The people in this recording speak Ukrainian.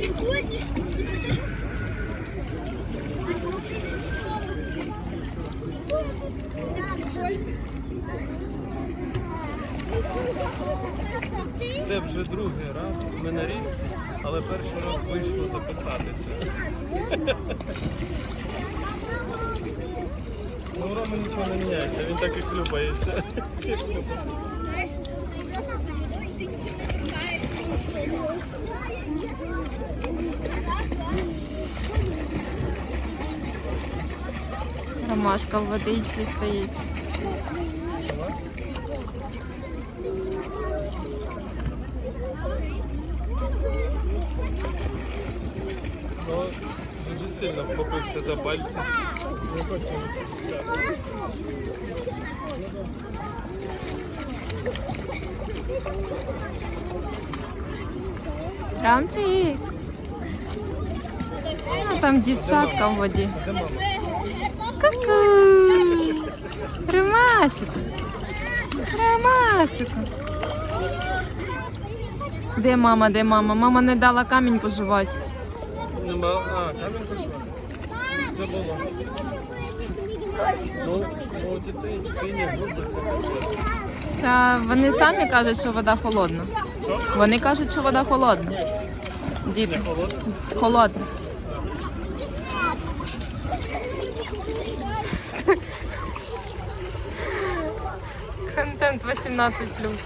Сегодня Це вже другий раз. Ми на річці, але перший раз вийшло записатися. Ну, Рома нічого не міняється, він так і клюпається. Ромашка в водичці стоїть. Ну, дуже сильно вхопився за пальці. Не хочу відпускати. Ну, там дівчатка в воді. Ку-ку. Ромасику. Ромасику. Де мама, де мама? Мама не дала камінь пожувати. Нема. А, камінь пішла. Забула. Ну, у дітей сині зуби. Та вони самі кажуть, що вода холодна. Вони кажуть, що вода холодна. Діти, холодна. Контент 18+.